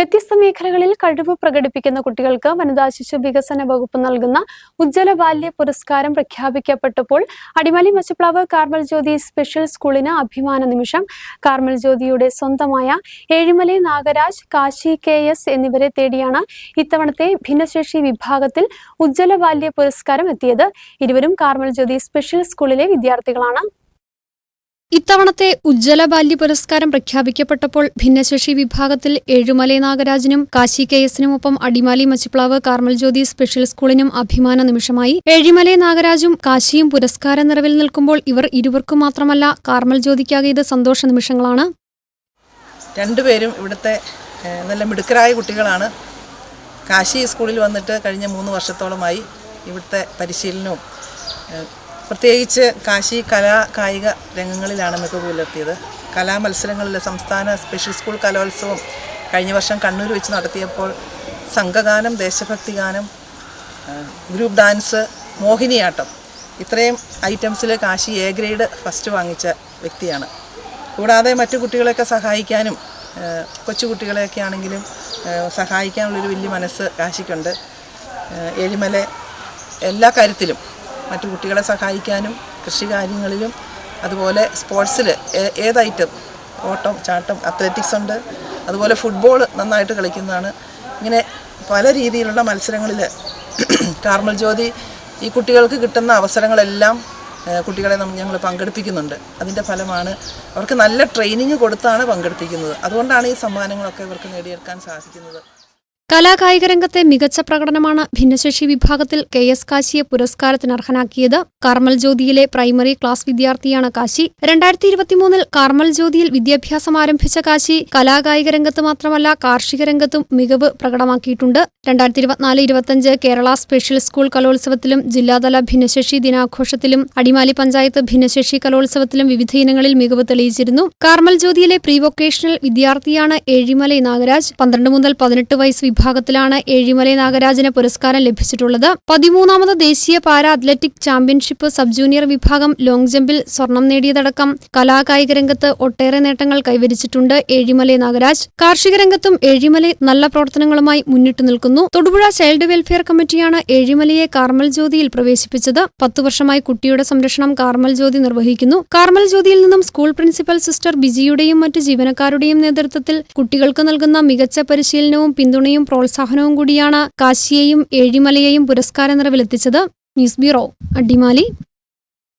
വ്യത്യസ്ത മേഖലകളിൽ കഴിവ് പ്രകടിപ്പിക്കുന്ന കുട്ടികൾക്ക് വനിതാ ശിശു വികസന വകുപ്പ് നൽകുന്ന ഉജ്ജ്വല ബാല്യ പുരസ്കാരം പ്രഖ്യാപിക്കപ്പെട്ടപ്പോൾ അടിമാലി മച്ചപ്ലാവ് കാർമൽ ജ്യോതി സ്പെഷ്യൽ സ്കൂളിന് അഭിമാന നിമിഷം കാർമൽ ജ്യോതിയുടെ സ്വന്തമായ ഏഴിമലൈ നാഗരാജ് കാശി കെ എസ് എന്നിവരെ തേടിയാണ് ഇത്തവണത്തെ ഭിന്നശേഷി വിഭാഗത്തിൽ ഉജ്ജ്വല ബാല്യ പുരസ്കാരം എത്തിയത്. ഇരുവരും കാർമൽ ജ്യോതി സ്പെഷ്യൽ സ്കൂളിലെ വിദ്യാർത്ഥികളാണ്. ഇത്തവണത്തെ ഉജ്ജ്വല ബാല്യ പുരസ്കാരം പ്രഖ്യാപിക്കപ്പെട്ടപ്പോൾ ഭിന്നശേഷി വിഭാഗത്തിൽ ഏഴുമലൈ നാഗരാജനും കാശി കെ എസിനുമൊപ്പം അടിമാലി മച്ചിപ്ലാവ് കാർമൽ ജ്യോതി സ്പെഷ്യൽ സ്കൂളിനും അഭിമാന നിമിഷമായി. ഏഴിമലൈ നാഗരാജും കാശിയും പുരസ്കാര നിറവിൽ നിൽക്കുമ്പോൾ ഇവർ ഇരുവർക്കും മാത്രമല്ല കാർമൽ ജ്യോതിക്കാകെ ഇത് സന്തോഷ നിമിഷങ്ങളാണ്. രണ്ടുപേരും ഇവിടുത്തെ നല്ല മിടുക്കരായ കുട്ടികളാണ്. കാശി സ്കൂളിൽ വന്നിട്ട് കഴിഞ്ഞ മൂന്ന് വർഷത്തോളമായി ഇവിടുത്തെ പരിശീലനവും പ്രത്യേകിച്ച് കാശി കലാ കായിക രംഗങ്ങളിലാണ് മികവ് പുലർത്തിയത് കലാമത്സരങ്ങളിൽ സംസ്ഥാന സ്പെഷ്യൽ സ്കൂൾ കലോത്സവം കഴിഞ്ഞ വർഷം കണ്ണൂർ വെച്ച് നടത്തിയപ്പോൾ സംഘഗാനം ദേശഭക്തി ഗാനം ഗ്രൂപ്പ് ഡാൻസ് മോഹിനിയാട്ടം ഇത്രയും ഐറ്റംസിൽ കാശി എ ഗ്രേഡ് ഫസ്റ്റ് വാങ്ങിച്ച വ്യക്തിയാണ്. കൂടാതെ മറ്റു കുട്ടികളെയൊക്കെ സഹായിക്കാനും കൊച്ചുകുട്ടികളെയൊക്കെ ആണെങ്കിലും സഹായിക്കാനുള്ളൊരു വലിയ മനസ്സ് കാശിക്കുണ്ട്. എരിമല എല്ലാ കാര്യത്തിലും മറ്റു കുട്ടികളെ സഹായിക്കാനും കൃഷി കാര്യങ്ങളിലും അതുപോലെ സ്പോർട്സിൽ ഏത് ഐറ്റം ഓട്ടം ചാട്ടം അത്ലറ്റിക്സ് ഉണ്ട്. അതുപോലെ ഫുട്ബോൾ നന്നായിട്ട് കളിക്കുന്നതാണ്. ഇങ്ങനെ പല രീതിയിലുള്ള മത്സരങ്ങളിൽ കാർമൽ ജ്യോതി ഈ കുട്ടികൾക്ക് കിട്ടുന്ന അവസരങ്ങളെല്ലാം കുട്ടികളെ കുട്ടികളെ ഞങ്ങൾ പങ്കെടുപ്പിക്കുന്നുണ്ട്. അതിന്റെ ഫലമാണ് അവർക്ക് നല്ല ട്രെയിനിങ് കൊടുത്താണ് പങ്കെടുപ്പിക്കുന്നത്. അതുകൊണ്ടാണ് ഈ സമ്മാനങ്ങളൊക്കെ ഇവർക്ക് നേടിയെടുക്കാൻ സാധിക്കുന്നത്. കലാകായിക രംഗത്തെ മികച്ച പ്രകടനമാണ് ഭിന്നശേഷി വിഭാഗത്തിൽ കെ എസ് കാശിയെ പുരസ്കാരത്തിന് അർഹനാക്കിയത്. കാർമൽ ജ്യോതിയിലെ പ്രൈമറി ക്ലാസ് വിദ്യാർത്ഥിയാണ് കാശി. രണ്ടായിരത്തി ഇരുപത്തിമൂന്നിൽ കാർമൽ ജ്യോതിയിൽ വിദ്യാഭ്യാസം ആരംഭിച്ച കാശി കലാകായിക രംഗത്ത് മാത്രമല്ല കാർഷിക രംഗത്തും മികവ് പ്രകടമാക്കിയിട്ടുണ്ട്. രണ്ടായിരത്തി ഇരുപത്തിനാല് ഇരുപത്തിയഞ്ച് കേരള സ്പെഷ്യൽ സ്കൂൾ കലോത്സവത്തിലും ജില്ലാതല ഭിന്നശേഷി ദിനാഘോഷത്തിലും അടിമാലി പഞ്ചായത്ത് ഭിന്നശേഷി കലോത്സവത്തിലും വിവിധ ഇനങ്ങളിൽ മികവ് തെളിയിച്ചിരുന്നു. കാർമൽ ജ്യോതിയിലെ പ്രീ വൊക്കേഷണൽ വിദ്യാർത്ഥിയാണ് ഏഴിമലൈ നാഗരാജ്. പന്ത്രണ്ട് മുതൽ പതിനെട്ട് വയസ്സ് വിഭാഗത്തിലാണ് ഏഴിമലൈ നാഗരാജന് പുരസ്കാരം ലഭിച്ചിട്ടുള്ളത്. പതിമൂന്നാമത് ദേശീയ para athletic championship sub junior വിഭാഗം ലോങ് ജമ്പിൽ സ്വർണം നേടിയതടക്കം കലാകായിക രംഗത്ത് ഒട്ടേറെ നേട്ടങ്ങൾ കൈവരിച്ചിട്ടുണ്ട് ഏഴിമലൈ നാഗരാജ്. കാർഷിക രംഗത്തും ഏഴിമലൈ നല്ല പ്രവർത്തനങ്ങളുമായി മുന്നിട്ടു നിൽക്കുന്നു. തൊടുപുഴ ചൈൽഡ് വെൽഫെയർ കമ്മിറ്റിയാണ് ഏഴിമലയെ കാർമൽ ജ്യോതിയിൽ പ്രവേശിപ്പിച്ചത്. പത്തു വർഷമായി കുട്ടിയുടെ സംരക്ഷണം കാർമൽ ജ്യോതി നിർവഹിക്കുന്നു. കാർമൽ ജ്യോതിയിൽ നിന്നും സ്കൂൾ പ്രിൻസിപ്പൽ സിസ്റ്റർ ബിജിയുടെയും മറ്റ് ജീവനക്കാരുടെയും നേതൃത്വത്തിൽ കുട്ടികൾക്ക് നൽകുന്ന മികച്ച പരിശീലനവും പിന്തുണയും പ്രോത്സാഹനവും കൂടിയാണ് കാശിയെയും ഏഴിമലയെയും പുരസ്കാര നിറവിലെത്തിച്ചത് ന്യൂസ് ബ്യൂറോ അടിമാലി.